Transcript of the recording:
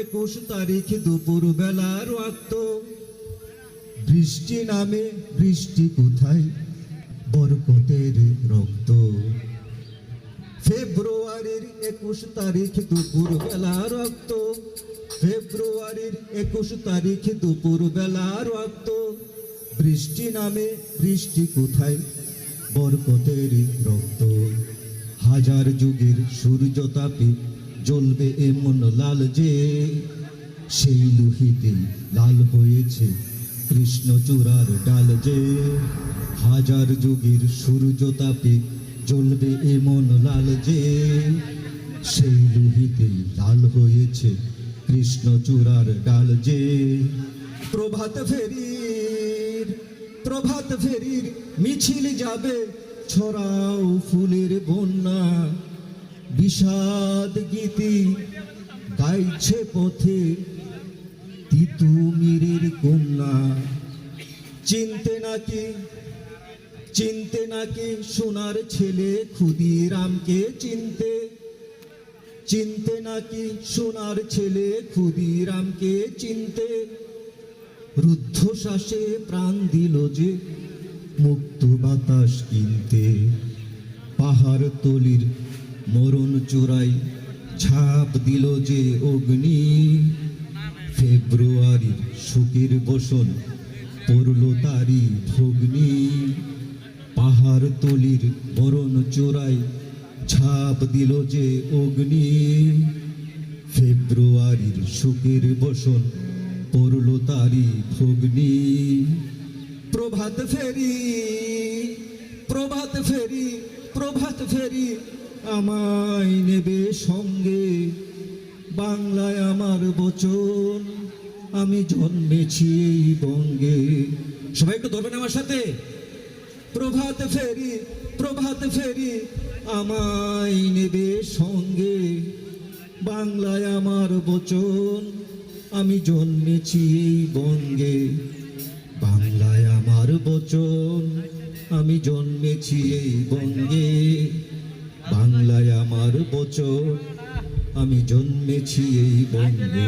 একুশ তারিখ দুপুর বেলার রক্ত বৃষ্টি নামে, বৃষ্টি কোথায়? বরকতের রক্ত। ফেব্রুয়ারির একুশ তারিখ দুপুর বেলা রক্ত ফেব্রুয়ারির একুশ তারিখ দুপুর বেলা রক্ত বৃষ্টি নামে, বৃষ্টি কোথায়? বরকতের রক্ত। হাজার যুগের সূর্য তাপে জ্বলবে এমন লাল যে, সেই লোহিতে লাল হয়েছে কৃষ্ণচূড়ার ডাল যে। হাজার যুগের সূর্য তাপে জ্বলবে এমন লাল যে, সেই লোহিতে লাল হয়েছে কৃষ্ণচূড়ার ডাল যে। প্রভাত ফেরির প্রভাত ফেরির মিছিল যাবে, ছড়াও ফুলের বন্যা। বিষাদ গীতি গাইছে পথে তিতুমিরের কন্যা। চিনতে নাকি চিনতে নাকি সোনার ছেলে ক্ষুদিরামকে চিনতে? চিনতে নাকি সোনার ছেলে ক্ষুদিরামকে চিনতে? রুদ্ধশ্বাসে প্রাণ দিল যে মুক্ত বাতাস কিনতে। পাহাড় তলির মরণ চোরাই ছাপ দিল যে অগ্নি। ফেব্রুয়ারির সুখের বসন পড়ল তারি ভগ্নি। পাহাড় তলির মরণ চোরাই ছাপ দিল যে অগ্নি। ফেব্রুয়ারির সুখের বসন পড়ল তারি ভগ্নি। প্রভাত ফেরি প্রভাত ফেরি প্রভাত ফেরি আমায় নেবে সঙ্গে। বাংলায় আমার বচন, আমি জন্মেছি এই বঙ্গে। সবাই একটু ধরবেন আমার সাথে। প্রভাত ফেরি প্রভাত ফেরি, আমায় নেবে সঙ্গে। বাংলায় আমার বচন, আমি জন্মেছি এই বঙ্গে। বাংলায় আমার বচন, আমি জন্মেছি এই বঙ্গে। বাংলায় আমার বচন আমি জন্মেছি এই বঙ্গে।